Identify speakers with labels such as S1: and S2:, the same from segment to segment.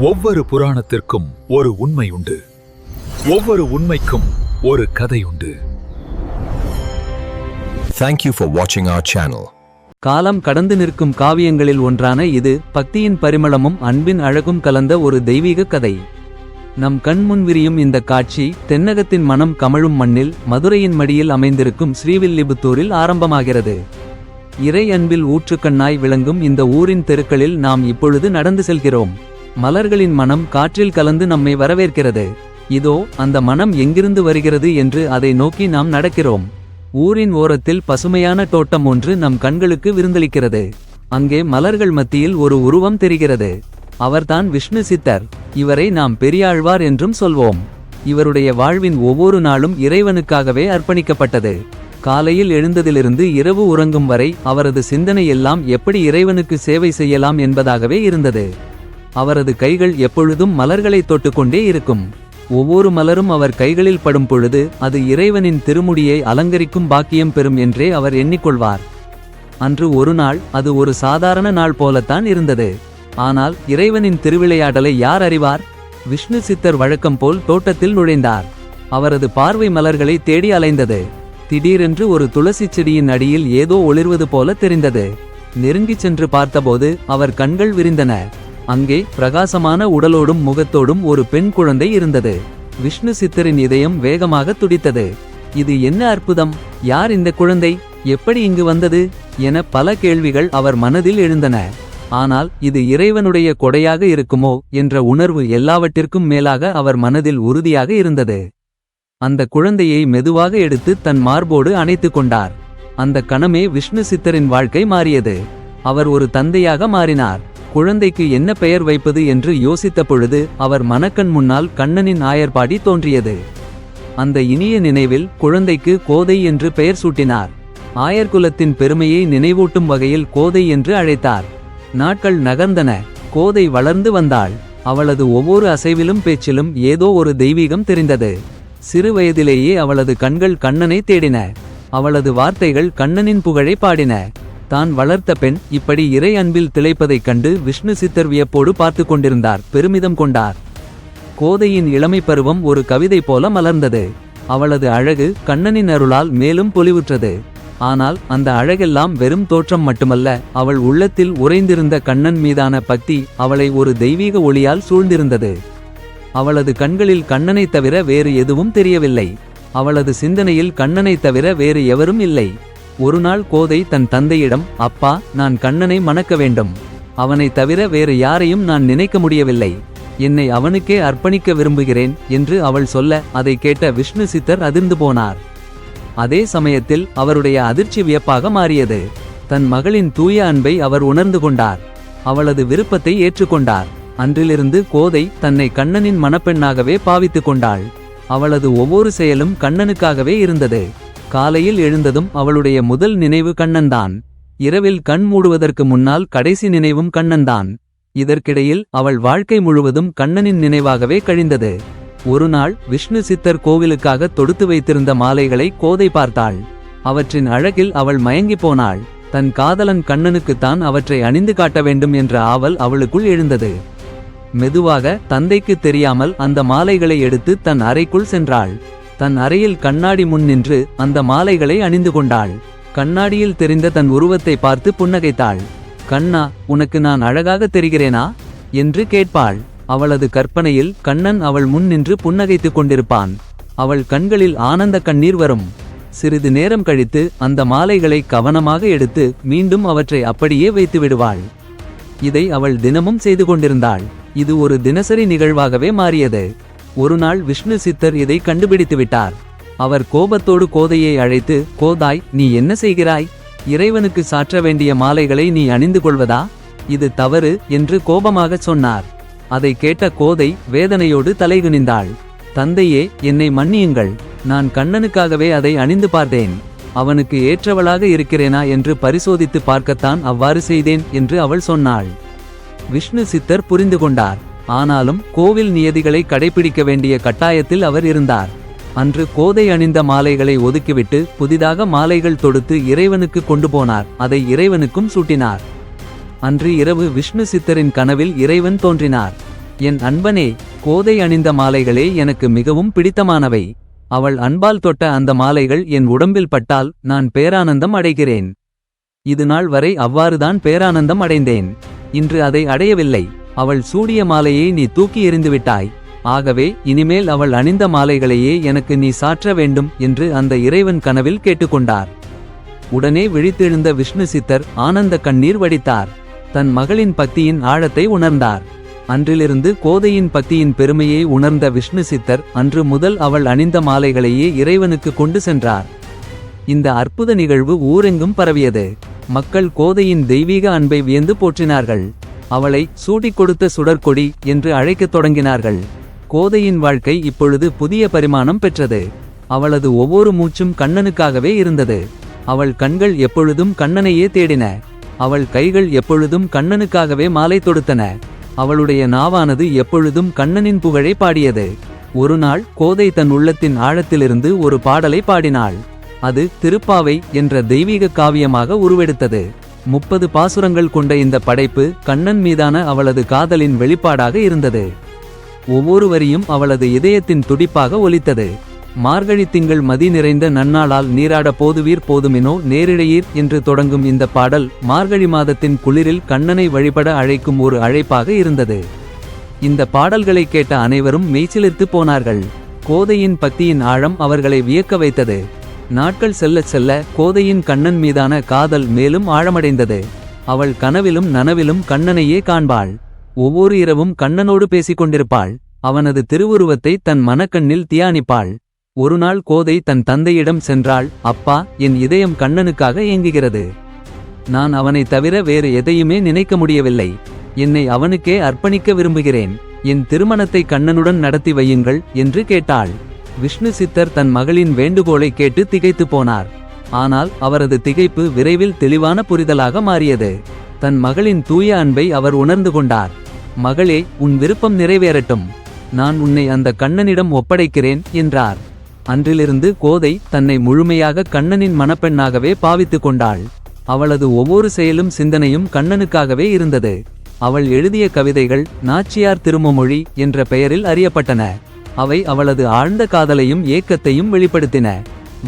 S1: ஒவ்வொரு புராணத்திற்கும் ஒரு உண்மை உண்டு. ஒவ்வொரு உண்மைக்கும் ஒரு கதை உண்டு.
S2: Thank you for watching our channel.
S3: காலம் கடந்து நிற்கும் காவியங்களில் ஒன்றான இது பக்தியின் பரிமளமும் அன்பின் அழகும் கலந்த ஒரு தெய்வீக கதை. நம் கண்முன் விரியும் இந்த காட்சி தென்னகத்தின் மனம் கமழும் மண்ணில் மதுரையின் மடியில் அமைந்திருக்கும் ஸ்ரீவில்லிபுத்தூரில் ஆரம்பமாகிறது. இறை அன்பில் ஊற்றுக்கண்ணாய் விளங்கும் இந்த ஊரின் தெருக்களில் நாம் இப்பொழுது நடந்து செல்கிறோம். மலர்களின் மனம் காற்றில் கலந்து நம்மை வரவேற்கிறது. இதோ அந்த மனம் எங்கிருந்து வருகிறது என்று அதை நோக்கி நாம் நடக்கிறோம். ஊரின் ஓரத்தில் பசுமையான தோட்டம் ஒன்று நம் கண்களுக்கு விருந்தளிக்கிறது. அங்கே மலர்கள் மத்தியில் ஒரு உருவம் தெரிகிறது. அவர்தான் விஷ்ணு சித்தர். இவரை நாம் பெரியாழ்வார் என்றும் சொல்வோம். இவருடைய வாழ்வின் ஒவ்வொரு நாளும் இறைவனுக்காகவே அர்ப்பணிக்கப்பட்டது. காலையில் எழுந்ததிலிருந்து இரவு உறங்கும் வரை அவரது சிந்தனை எல்லாம் எப்படி இறைவனுக்கு சேவை செய்யலாம் என்பதாகவே இருந்தது. அவரது கைகள் எப்பொழுதும் மலர்களை தொட்டுக்கொண்டே இருக்கும். ஒவ்வொரு மலரும் அவர் கைகளில் படும் பொழுது அது இறைவனின் திருமுடியை அலங்கரிக்கும் பாக்கியம் பெறும் என்றே அவர் எண்ணிக்கொள்வார். அன்று ஒரு நாள் அது ஒரு சாதாரண நாள் போலத்தான் இருந்தது. ஆனால் இறைவனின் திருவிளையாடலை யார் அறிவார்? விஷ்ணு சித்தர் வழக்கம் போல் தோட்டத்தில் நுழைந்தார். அவரது பார்வை மலர்களை தேடி அலைந்தது. திடீரென்று ஒரு துளசி செடியின் அடியில் ஏதோ ஒளிர்வது போல தெரிந்தது. நெருங்கிச் சென்று பார்த்தபோது அவர் கண்கள் விரிந்தன. அங்கே பிரகாசமான உடலோடும் முகத்தோடும் ஒரு பெண் குழந்தை இருந்தது. விஷ்ணு சித்தரின் இதயம் வேகமாக துடித்தது. இது என்ன அற்புதம்? யார் இந்த குழந்தை? எப்படி இங்கு வந்தது? என பல கேள்விகள் அவர் மனதில் எழுந்தன. ஆனால் இது இறைவனுடைய கொடையாக இருக்குமோ? என்ற உணர்வு எல்லாவற்றிற்கும் மேலாக அவர் மனதில் உறுதியாக இருந்தது. அந்த குழந்தையை மெதுவாக எடுத்து தன் மார்போடு அணைத்து கொண்டார். அந்த கணமே விஷ்ணு சித்தரின் வாழ்க்கை மாறியது. அவர் ஒரு தந்தையாக மாறினார். குழந்தைக்கு என்ன பெயர் வைப்பது என்று யோசித்த பொழுது அவர் மணக்கண் முன்னால் கண்ணனின் ஆயர்பாடி தோன்றியது. அந்த இனிய நினைவில் குழந்தைக்கு கோதை என்று பெயர் சூட்டினார். ஆயர்குலத்தின் பெருமையை நினைவூட்டும் வகையில் கோதை என்று அழைத்தார். நாட்கள் நகர்ந்தன கோதை வளர்ந்து வந்தாள். அவளது ஒவ்வொரு அசைவிலும் பேச்சிலும் ஏதோ ஒரு தெய்வீகம் தெரிந்தது. சிறு வயதிலேயே அவளது கண்கள் கண்ணனை தேடின. அவளது வார்த்தைகள் கண்ணனின் புகழை பாடின. தான் வளர்த்த பெண் இப்படி இறை அன்பில் திளைப்பதைக் கண்டு விஷ்ணு சித்தர் வியப்போடு பார்த்து கொண்டிருந்தார். பெருமிதம் கொண்டார். கோதையின் இளமை பருவம் ஒரு கவிதை போல மலர்ந்தது. அவளது அழகு கண்ணனின் அருளால் மேலும் பொலிவுற்றது. ஆனால் அந்த அழகெல்லாம் வெறும் தோற்றம் மட்டுமல்ல அவள் உள்ளத்தில் உறைந்திருந்த கண்ணன் மீதான பக்தி அவளை ஒரு தெய்வீக ஒளியால் சூழ்ந்திருந்தது. அவளது கண்களில் கண்ணனைத் தவிர வேறு எதுவும் தெரியவில்லை. அவளது சிந்தனையில் கண்ணனைத் தவிர வேறு எவரும் இல்லை. ஒருநாள் கோதை தன் தந்தையிடம் அப்பா நான் கண்ணனை மணக்க வேண்டும். அவனைத் தவிர வேறு யாரையும் நான் நினைக்க முடியவில்லை. என்னை அவனுக்கே அர்ப்பணிக்க விரும்புகிறேன் என்று அவள் சொல்ல அதை கேட்ட விஷ்ணு சித்தர் அதிர்ந்து போனார். அதே சமயத்தில் அவருடைய அதிர்ச்சி வியப்பாக மாறியது. தன் மகளின் தூய அன்பை அவர் உணர்ந்து கொண்டார். அவளது விருப்பத்தை ஏற்றுக்கொண்டார். அன்றிலிருந்து கோதை தன்னை கண்ணனின் மணப்பெண்ணாகவே பாவித்துக் கொண்டாள். அவளது ஒவ்வொரு செயலும் கண்ணனுக்காகவே இருந்தது. காலையில் எழுந்ததும் அவளுடைய முதல் நினைவு கண்ணன்தான். இரவில் கண் மூடுவதற்கு முன்னால் கடைசி நினைவும் கண்ணன்தான். இதற்கிடையில் அவள் வாழ்க்கை முழுவதும் கண்ணனின் நினைவாகவே கழிந்தது. ஒருநாள் விஷ்ணு சித்தர் கோவிலுக்காக தொடுத்து வைத்திருந்த மாலைகளை கோதை பார்த்தாள். அவற்றின் அழகில் அவள் மயங்கிப் போனாள். தன் காதலன் கண்ணனுக்குத்தான் அவற்றை அணிந்து காட்ட வேண்டும் என்ற ஆவல் அவளுக்குள் எழுந்தது. மெதுவாக தந்தைக்கு தெரியாமல் அந்த மாலைகளை எடுத்து தன் அறைக்குள் சென்றாள். தன் அறையில் கண்ணாடி முன் நின்று அந்த மாலைகளை அணிந்து கொண்டாள். கண்ணாடியில் தெரிந்த தன் உருவத்தை பார்த்து புன்னகைத்தாள். கண்ணா உனக்கு நான் அழகாக தெரிகிறேனா? என்று கேட்பாள். அவளது கற்பனையில் கண்ணன் அவள் முன் நின்று புன்னகைத்துக் கொண்டிருப்பான். அவள் கண்களில் ஆனந்த கண்ணீர் வரும். சிறிது நேரம் கழித்து அந்த மாலைகளை கவனமாக எடுத்து மீண்டும் அவற்றை அப்படியே வைத்து விடுவாள். இதை அவள் தினமும் செய்து கொண்டிருந்தாள். இது ஒரு தினசரி நிகழ்வாகவே மாறியது. ஒருநாள் விஷ்ணு சித்தர் இதை கண்டுபிடித்து விட்டார். அவர் கோபத்தோடு கோதையை அழைத்து கோதாய் நீ என்ன செய்கிறாய்? இறைவனுக்கு சாற்ற வேண்டிய மாலைகளை நீ அணிந்து கொள்வதா? இது தவறு என்று கோபமாகச் சொன்னார். அதை கேட்ட கோதை வேதனையோடு தலைகுனிந்தாள். தந்தையே என்னை மன்னியுங்கள். நான் கண்ணனுக்காகவே அதை அணிந்து பார்த்தேன். அவனுக்கு ஏற்றவளாக இருக்கிறேனா என்று பரிசோதித்து பார்க்கத்தான் அவ்வாறு செய்தேன் என்று அவள் சொன்னாள். விஷ்ணு சித்தர் புரிந்து கொண்டார். ஆனாலும் கோவில் நியதிகளை கடைபிடிக்க வேண்டிய கட்டாயத்தில் அவர் இருந்தார். அன்று கோதை அணிந்த மாலைகளை ஒதுக்கிவிட்டு புதிதாக மாலைகள் தொடுத்து இறைவனுக்கு கொண்டு போனார். அதை இறைவனுக்கும் சூட்டினார். அன்று இரவு விஷ்ணு சித்தரின் கனவில் இறைவன் தோன்றினார். என் அன்பனே கோதை அணிந்த மாலைகளே எனக்கு மிகவும் பிடித்தமானவை. அவள் அன்பால் தொட்ட அந்த மாலைகள் என் உடம்பில் பட்டால் நான் பேரானந்தம் அடைகிறேன். இது நாள் வரை அவ்வாறுதான் பேரானந்தம் அடைந்தேன். இன்று அதை அடையவில்லை. அவள் சூடிய மாலையை நீ தூக்கி எறிந்துவிட்டாய் ஆகவே இனிமேல் அவள் அணிந்த மாலைகளையே எனக்கு நீ சாற்ற வேண்டும் என்று அந்த இறைவன் கனவில் கேட்டுக்கொண்டார். உடனே விழித்தெழுந்த விஷ்ணு சித்தர் ஆனந்த கண்ணீர் வடித்தார். தன் மகளின் பக்தியின் ஆழத்தை உணர்ந்தார். அன்றிலிருந்து கோதையின் பக்தியின் பெருமையை உணர்ந்த விஷ்ணு சித்தர் அன்று முதல் அவள் அணிந்த மாலைகளையே இறைவனுக்கு கொண்டு சென்றார். இந்த அற்புத நிகழ்வு ஊரெங்கும் பரவியது. மக்கள் கோதையின் தெய்வீக அன்பை வியந்து போற்றினார்கள். அவளை சூட்டிக் கொடுத்த சுடற்கொடி என்று அழைக்கத் தொடங்கினார்கள். கோதையின் வாழ்க்கை இப்பொழுது புதிய பரிமாணம் பெற்றது. அவளது ஒவ்வொரு மூச்சும் கண்ணனுக்காகவே இருந்தது. அவள் கண்கள் எப்பொழுதும் கண்ணனையே தேடின. அவள் கைகள் எப்பொழுதும் கண்ணனுக்காகவே மாலை தொடுத்தன. அவளுடைய நாவானது எப்பொழுதும் கண்ணனின் புகழை பாடியது. ஒருநாள் கோதை தன் உள்ளத்தின் ஆழத்திலிருந்து ஒரு பாடலை பாடினாள். அது திருப்பாவை என்ற தெய்வீக காவியமாக உருவெடுத்தது. முப்பது பாசுரங்கள் கொண்ட இந்த படைப்பு கண்ணன் மீதான அவளது காதலின் வெளிப்பாடாக இருந்தது. ஒவ்வொரு வரியும் அவளது இதயத்தின் துடிப்பாக ஒலித்தது. மார்கழி திங்கள் மதி நிறைந்த நன்னாளால் நீராட போதுவீர் போதுமினோ நேரிழையீர் என்று தொடங்கும் இந்த பாடல் மார்கழி மாதத்தின் குளிரில் கண்ணனை வழிபட அழைக்கும் ஒரு அழைப்பாக இருந்தது. இந்த பாடல்களை கேட்ட அனைவரும் மெய்ச்சிலிர்த்து போனார்கள். கோதையின் பக்தியின் ஆழம் அவர்களை வியக்க வைத்தது. நாட்கள் செல்லச் செல்ல கோதையின் கண்ணன் மீதான காதல் மேலும் ஆழமடைந்தது. அவள் கனவிலும் நனவிலும் கண்ணனையே காண்பாள். ஒவ்வொரு இரவும் கண்ணனோடு பேசிக் கொண்டிருப்பாள் அவனது திருவுருவத்தை தன் மனக்கண்ணில் தியானிப்பாள். ஒருநாள் கோதை தன் தந்தையிடம் சென்றாள். அப்பா என் இதயம் கண்ணனுக்காக ஏங்குகிறது. நான் அவனை தவிர வேறு எதையுமே நினைக்க முடியவில்லை. என்னை அவனுக்கே அர்ப்பணிக்க விரும்புகிறேன். என் திருமணத்தை கண்ணனுடன் நடத்தி வையுங்கள் என்று கேட்டாள். விஷ்ணு சித்தர் தன் மகளின் வேண்டுகோளை கேட்டு திகைத்து போனார். ஆனால் அவரது திகைப்பு விரைவில் தெளிவான புரிதலாக மாறியது. தன் மகளின் தூய அன்பை அவர் உணர்ந்து கொண்டார். மகளே உன் விருப்பம் நிறைவேறட்டும். நான் உன்னை அந்த கண்ணனிடம் ஒப்படைக்கிறேன் என்றார். அன்றிலிருந்து கோதை தன்னை முழுமையாக கண்ணனின் மணப்பெண்ணாகவே பாவித்துக் கொண்டாள். அவளது ஒவ்வொரு செயலும் சிந்தனையும் கண்ணனுக்காகவே இருந்தது. அவள் எழுதிய கவிதைகள் நாச்சியார் திருமமொழி என்ற பெயரில் அறியப்பட்டன. அவை அவளது ஆழ்ந்த காதலையும் ஏக்கத்தையும் வெளிப்படுத்தின.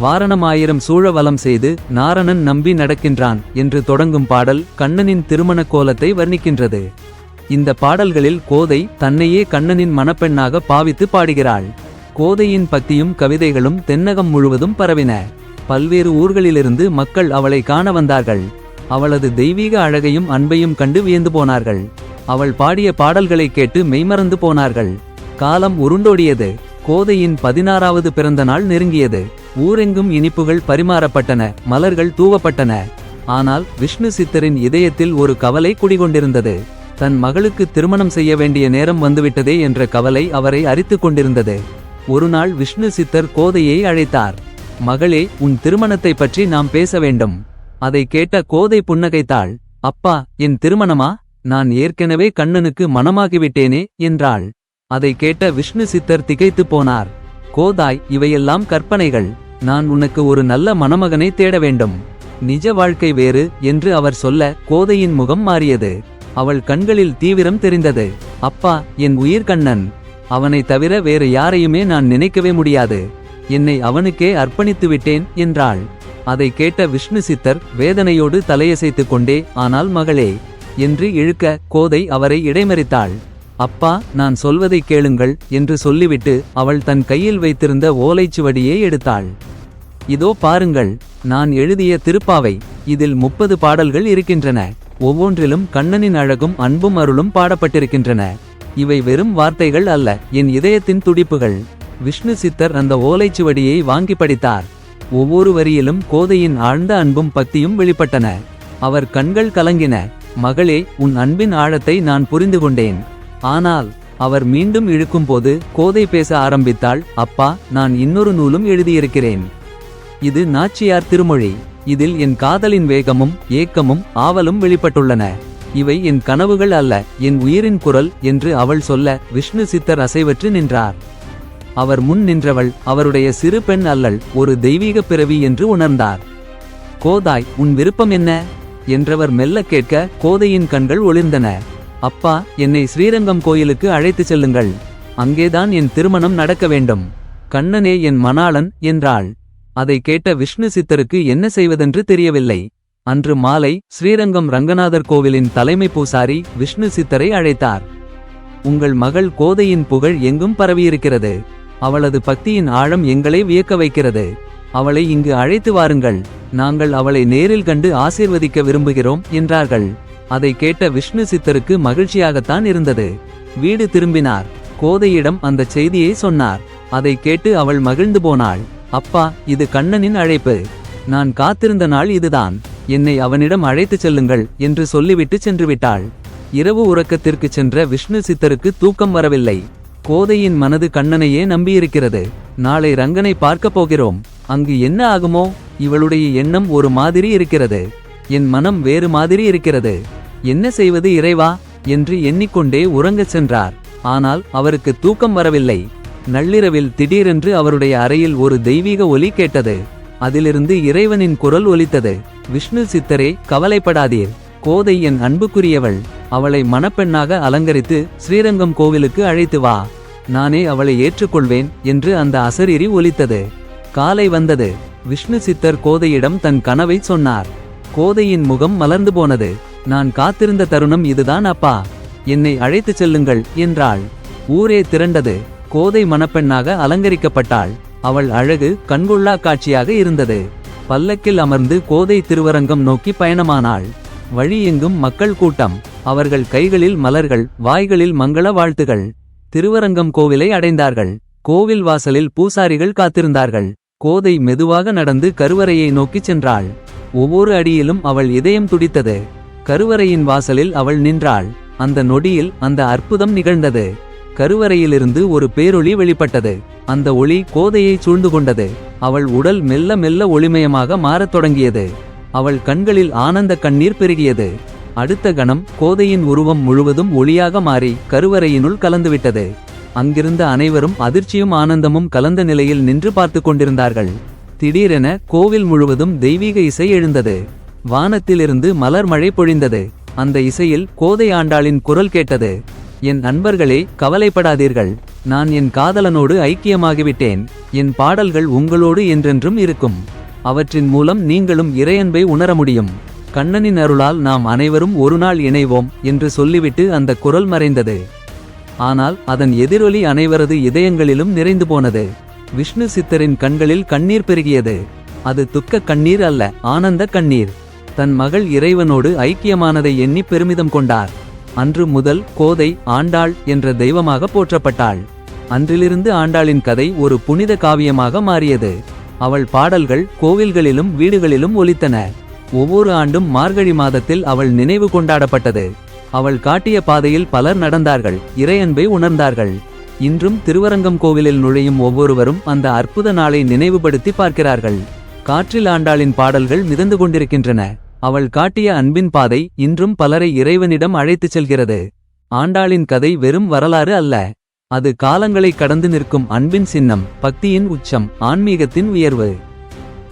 S3: வாரணமாயிரம் சூழவலம் செய்து நாரணன் நம்பி நடக்கின்றான் என்று தொடங்கும் பாடல் கண்ணனின் திருமண கோலத்தை வர்ணிக்கின்றது. இந்த பாடல்களில் கோதை தன்னையே கண்ணனின் மணப்பெண்ணாக பாவித்து பாடுகிறாள். கோதையின் பக்தியும் கவிதைகளும் தென்னகம் முழுவதும் பரவின. பல்வேறு ஊர்களிலிருந்து மக்கள் அவளை காண வந்தார்கள். அவளது தெய்வீக அழகையும் அன்பையும் கண்டு வியந்து போனார்கள். அவள் பாடிய பாடல்களை கேட்டு மெய்மறந்து போனார்கள். காலம் உருண்டோடியது. கோதையின் பதினாறாவது பிறந்த நாள் நெருங்கியது. ஊரெங்கும் இனிப்புகள் பரிமாறப்பட்டன மலர்கள் தூவப்பட்டன. ஆனால் விஷ்ணு சித்தரின் இதயத்தில் ஒரு கவலை குடிகொண்டிருந்தது. தன் மகளுக்கு திருமணம் செய்ய வேண்டிய நேரம் வந்துவிட்டதே என்ற கவலை அவரை அரித்து கொண்டிருந்தது. ஒருநாள் விஷ்ணு சித்தர் கோதையை அழைத்தார். மகளே உன் திருமணத்தை பற்றி நாம் பேச வேண்டும். அதை கேட்ட கோதை புன்னகைத்தாள். அப்பா என் திருமணமா? நான் ஏற்கனவே கண்ணனுக்கு மனமாகிவிட்டேனே என்றாள். அதை கேட்ட விஷ்ணு சித்தர் திகைத்துப் போனார். கோதாய் இவையெல்லாம் கற்பனைகள். நான் உனக்கு ஒரு நல்ல மணமகனை தேட வேண்டும். நிஜ வாழ்க்கை வேறு என்று அவர் சொல்ல கோதையின் முகம் மாறியது. அவள் கண்களில் தீவிரம் தெரிந்தது. அப்பா என் உயிர் கண்ணன். அவனை தவிர வேறு யாரையுமே நான் நினைக்கவே முடியாது. என்னை அவனுக்கே அர்ப்பணித்து விட்டேன் என்றாள். அதை கேட்ட விஷ்ணு சித்தர் வேதனையோடு தலையசைத்துக் கொண்டே ஆனால் மகளே என்று இழுக்க கோதை அவரை இடைமறித்தாள். அப்பா நான் சொல்வதை கேளுங்கள் என்று சொல்லிவிட்டு அவள் தன் கையில் வைத்திருந்த ஓலைச்சுவடியை எடுத்தாள். இதோ பாருங்கள் நான் எழுதிய திருப்பாவை இதில் முப்பது பாடல்கள் இருக்கின்றன. ஒவ்வொன்றிலும் கண்ணனின் அழகும் அன்பும் அருளும் பாடப்பட்டிருக்கின்றன. இவை வெறும் வார்த்தைகள் அல்ல என் இதயத்தின் துடிப்புகள். விஷ்ணு சித்தர் அந்த ஓலைச்சுவடியை வாங்கி படித்தார். ஒவ்வொரு வரியிலும் கோதையின் ஆழ்ந்த அன்பும் பக்தியும் வெளிப்பட்டன. அவர் கண்கள் கலங்கின. மகளே உன் அன்பின் ஆழத்தை நான் புரிந்து கொண்டேன். ஆனால் அவர் மீண்டும் இழுக்கும்போது கோதை பேச ஆரம்பித்தாள் அப்பா நான் இன்னொரு நூலும் எழுதியிருக்கிறேன். இது நாச்சியார் திருமொழி. இதில் என் காதலின் வேகமும் ஏக்கமும் ஆவலும் வெளிப்பட்டுள்ளன. இவை என் கனவுகள் அல்ல என் உயிரின் குரல் என்று அவள் சொல்ல விஷ்ணு சித்தர் அசைவற்று நின்றார். அவர் முன் நின்றவள் அவருடைய சிறு பெண் அல்லள் ஒரு தெய்வீக பிறவி என்று உணர்ந்தார். கோதாய் உன் விருப்பம் என்ன? என்றவர் மெல்ல கேட்க கோதையின் கண்கள் ஒளிர்ந்தன. அப்பா என்னை ஸ்ரீரங்கம் கோயிலுக்கு அழைத்துச் செல்லுங்கள். அங்கேதான் என் திருமணம் நடக்க வேண்டும். கண்ணனே என் மணாளன் என்றாள். அதை கேட்ட விஷ்ணு சித்தருக்கு என்ன செய்வதென்று தெரியவில்லை. அன்று மாலை ஸ்ரீரங்கம் ரங்கநாதர் கோவிலின் தலைமை பூசாரி விஷ்ணு சித்தரை அழைத்தார். உங்கள் மகள் கோதையின் புகழ் எங்கும் பரவியிருக்கிறது. அவளது பக்தியின் ஆழம் எங்களை வியக்க வைக்கிறது. அவளை இங்கு அழைத்து வாருங்கள். நாங்கள் அவளை நேரில் கண்டு ஆசீர்வதிக்க விரும்புகிறோம் என்றார்கள். அதை கேட்ட விஷ்ணு சித்தருக்கு மகிழ்ச்சியாகத்தான் இருந்தது. வீடு திரும்பினார். கோதையிடம் அந்த செய்தியை சொன்னார். அதை கேட்டு அவள் மகிழ்ந்து போனாள். அப்பா இது கண்ணனின் அழைப்பு. நான் காத்திருந்த நாள் இதுதான். என்னை அவனிடம் அழைத்துச் செல்லுங்கள் என்று சொல்லிவிட்டு சென்று விட்டாள் இரவு உறக்கத்திற்கு சென்ற விஷ்ணு சித்தருக்கு தூக்கம் வரவில்லை. கோதையின் மனது கண்ணனையே நம்பியிருக்கிறது. நாளை ரங்கனை பார்க்கப் போகிறோம். அங்கு என்ன ஆகுமோ? இவளுடைய எண்ணம் ஒரு மாதிரி இருக்கிறது. என் மனம் வேறு மாதிரி இருக்கிறது. என்ன செய்வது இறைவா? என்று எண்ணிக்கொண்டே உறங்கச் சென்றார். ஆனால் அவருக்கு தூக்கம் வரவில்லை. நள்ளிரவில் திடீரென்று அவருடைய அறையில் ஒரு தெய்வீக ஒலி கேட்டது. அதிலிருந்து இறைவனின் குரல் ஒலித்தது. விஷ்ணு சித்தரே கவலைப்படாதீர். கோதை என் அன்புக்குரியவள். அவளை மணப்பெண்ணாக அலங்கரித்து ஸ்ரீரங்கம் கோவிலுக்கு அழைத்து வா. நானே அவளை ஏற்றுக்கொள்வேன் என்று அந்த அசரீரி ஒலித்தது. காலை வந்தது. விஷ்ணு சித்தர் கோதையிடம் தன் கனவை சொன்னார். கோதையின் முகம் மலர்ந்து போனது. நான் காத்திருந்த தருணம் இதுதான் அப்பா. என்னை அழைத்துச் செல்லுங்கள் என்றாள். ஊரே திரண்டது. கோதை மணப்பெண்ணாக அலங்கரிக்கப்பட்டாள். அவள் அழகு கண்கொள்ளா காட்சியாக இருந்தது. பல்லக்கில் அமர்ந்து கோதை திருவரங்கம் நோக்கி பயணமானாள். வழி எங்கும் மக்கள் கூட்டம். அவர்கள் கைகளில் மலர்கள் வாய்களில் மங்கள வாழ்த்துகள். திருவரங்கம் கோவிலை அடைந்தார்கள். கோவில் வாசலில் பூசாரிகள் காத்திருந்தார்கள். கோதை மெதுவாக நடந்து கருவறையை நோக்கிச் சென்றாள். ஒவ்வொரு அடியிலும் அவள் இதயம் துடித்தது. கருவறையின் வாசலில் அவள் நின்றாள். அந்த நொடியில் அந்த அற்புதம் நிகழ்ந்தது. கருவறையிலிருந்து ஒரு பேரொளி வெளிப்பட்டது. அந்த ஒளி கோதையை சூழ்ந்து கொண்டது அவள் உடல் மெல்ல மெல்ல ஒளிமயமாக மாறத் தொடங்கியது. அவள் கண்களில் ஆனந்த கண்ணீர் பெருகியது. அடுத்த கணம் கோதையின் உருவம் முழுவதும் ஒளியாக மாறி கருவறையினுள் கலந்துவிட்டது. அங்கிருந்த அனைவரும் அதிர்ச்சியும் ஆனந்தமும் கலந்த நிலையில் நின்று பார்த்து கொண்டிருந்தார்கள். திடீரென கோவில் முழுவதும் தெய்வீக இசை எழுந்தது. வானத்திலிருந்து மலர் மழை பொழிந்தது. அந்த இசையில் கோதை ஆண்டாளின் குரல் கேட்டது. என் நண்பர்களே கவலைப்படாதீர்கள். நான் என் காதலனோடு ஐக்கியமாகிவிட்டேன். என் பாடல்கள் உங்களோடு என்றென்றும் இருக்கும். அவற்றின் மூலம் நீங்களும் இறையன்பை உணர முடியும். கண்ணனின் அருளால் நாம் அனைவரும் ஒருநாள் இணைவோம் என்று சொல்லிவிட்டு அந்த குரல் மறைந்தது. ஆனால் அதன் எதிரொலி அனைவரது இதயங்களிலும் நிறைந்து போனது. விஷ்ணு சித்தரின் கண்களில் கண்ணீர் பெருகியது. அது துக்க கண்ணீர் அல்ல ஆனந்த கண்ணீர். தன் மகள் இறைவனோடு ஐக்கியமானதை எண்ணி பெருமிதம் கொண்டார். அன்று முதல் கோதை ஆண்டாள் என்ற தெய்வமாக போற்றப்பட்டாள். அன்றிலிருந்து ஆண்டாளின் கதை ஒரு புனித காவியமாக மாறியது. அவள் பாடல்கள் கோவில்களிலும் வீடுகளிலும் ஒலித்தன. ஒவ்வொரு ஆண்டும் மார்கழி மாதத்தில் அவள் நினைவு கொண்டாடப்பட்டது. அவள் காட்டிய பாதையில் பலர் நடந்தார்கள் இறையன்பை உணர்ந்தார்கள். இன்றும் திருவரங்கம் கோவிலில் நுழையும் ஒவ்வொருவரும் அந்த அற்புத நாளை நினைவுபடுத்தி பார்க்கிறார்கள். காற்றில் ஆண்டாளின் பாடல்கள் மிதந்து கொண்டிருக்கின்றன. அவள் காட்டிய அன்பின் பாதை இன்றும் பலரை இறைவனிடம் அழைத்துச் செல்கிறது. ஆண்டாளின் கதை வெறும் வரலாறு அல்ல. அது காலங்களை கடந்து நிற்கும் அன்பின் சின்னம் பக்தியின் உச்சம் ஆன்மீகத்தின் உயர்வு.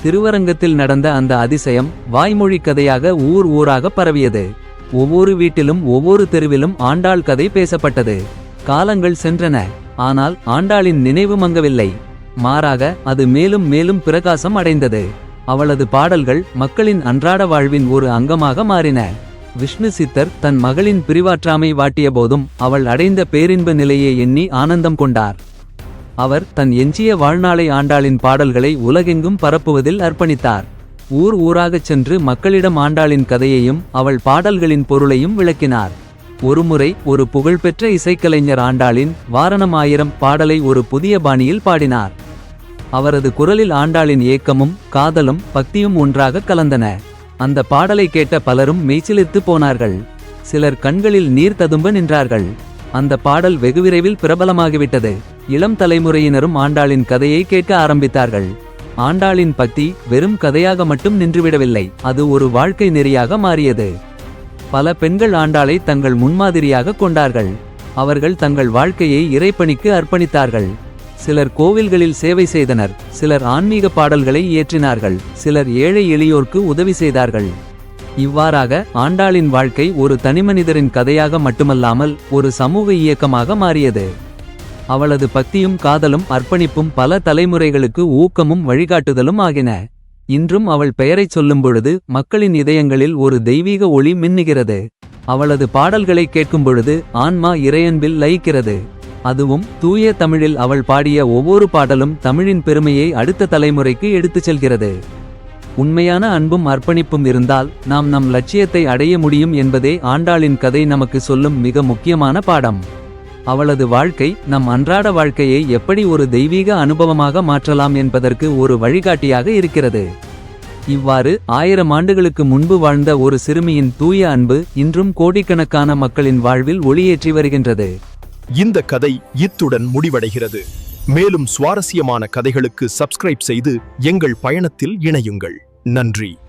S3: திருவரங்கத்தில் நடந்த அந்த அதிசயம் வாய்மொழி கதையாக ஊர் ஊராக பரவியது. ஒவ்வொரு வீட்டிலும் ஒவ்வொரு தெருவிலும் ஆண்டாள் கதை பேசப்பட்டது. காலங்கள் சென்றன ஆனால் ஆண்டாளின் நினைவு மங்கவில்லை. மாறாக அது மேலும் மேலும் பிரகாசம் அடைந்தது. அவளது பாடல்கள் மக்களின் அன்றாட வாழ்வின் ஒரு அங்கமாக மாறின. விஷ்ணு சித்தர் தன் மகளின் பிரிவாற்றாமை வாட்டிய போதும் அவள் அடைந்த பேரின்ப நிலையை எண்ணி ஆனந்தம் கொண்டார். அவர் தன் எஞ்சிய வாழ்நாளை ஆண்டாளின் பாடல்களை உலகெங்கும் பரப்புவதில் அர்ப்பணித்தார். ஊர் ஊராகச் சென்று மக்களிடம் ஆண்டாளின் கதையையும் அவள் பாடல்களின் பொருளையும் விளக்கினார். ஒருமுறை ஒரு புகழ்பெற்ற இசைக்கலைஞர் ஆண்டாளின் வாரணம் ஆயிரம் பாடலை ஒரு புதிய பாணியில் பாடினார். அவரது குரலில் ஆண்டாளின் ஏக்கமும் காதலும் பக்தியும் ஒன்றாக கலந்தன. அந்த பாடலை கேட்ட பலரும் மெய்ச்சிலித்து போனார்கள். சிலர் கண்களில் நீர் ததும்ப நின்றார்கள். அந்த பாடல் வெகுவிரைவில் பிரபலமாகிவிட்டது. இளம் தலைமுறையினரும் ஆண்டாளின் கதையை கேட்க ஆரம்பித்தார்கள். ஆண்டாளின் பக்தி வெறும் கதையாக மட்டும் நின்றுவிடவில்லை அது ஒரு வாழ்க்கை நெறியாக மாறியது. பல பெண்கள் ஆண்டாளை தங்கள் முன்மாதிரியாக கொண்டார்கள். அவர்கள் தங்கள் வாழ்க்கையை இறைப்பணிக்கு அர்ப்பணித்தார்கள். சிலர் கோவில்களில் சேவை செய்தனர். சிலர் ஆன்மீக பாடல்களை இயற்றினார்கள். சிலர் ஏழை எளியோர்க்கு உதவி செய்தார்கள். இவ்வாறாக ஆண்டாளின் வாழ்க்கை ஒரு தனிமனிதரின் கதையாக மட்டுமல்லாமல் ஒரு சமூக இயக்கமாக மாறியது. அவளது பக்தியும் காதலும் அர்ப்பணிப்பும் பல தலைமுறைகளுக்கு ஊக்கமும் வழிகாட்டுதலும் ஆகின. இன்றும் அவள் பெயரைச் சொல்லும்பொழுது மக்களின் இதயங்களில் ஒரு தெய்வீக ஒளி மின்னுகிறது. அவளது பாடல்களை கேட்கும்பொழுது ஆன்மா இறையன்பில் லயிக்கிறது. அதுவும் தூய தமிழில் அவள் பாடிய ஒவ்வொரு பாடலும் தமிழின் பெருமையை அடுத்த தலைமுறைக்கு எடுத்துச் செல்கிறது. உண்மையான அன்பும் அர்ப்பணிப்பும் இருந்தால் நாம் நம் லட்சியத்தை அடைய முடியும் என்பதே ஆண்டாளின் கதை நமக்கு சொல்லும் மிக முக்கியமான பாடம். அவளது வாழ்க்கை நம் அன்றாட வாழ்க்கையை எப்படி ஒரு தெய்வீக அனுபவமாக மாற்றலாம் என்பதற்கு ஒரு வழிகாட்டியாக இருக்கிறது. இவ்வாறு ஆயிரம் ஆண்டுகளுக்கு முன்பு வாழ்ந்த ஒரு சிறுமியின் தூய அன்பு இன்றும் கோடிக்கணக்கான மக்களின் வாழ்வில் ஒளியேற்றி வருகின்றது.
S4: இந்த கதை இத்துடன் முடிவடைகிறது. மேலும் சுவாரஸ்யமான கதைகளுக்கு சப்ஸ்கிரைப் செய்து எங்கள் பயணத்தில் இணையுங்கள். நன்றி.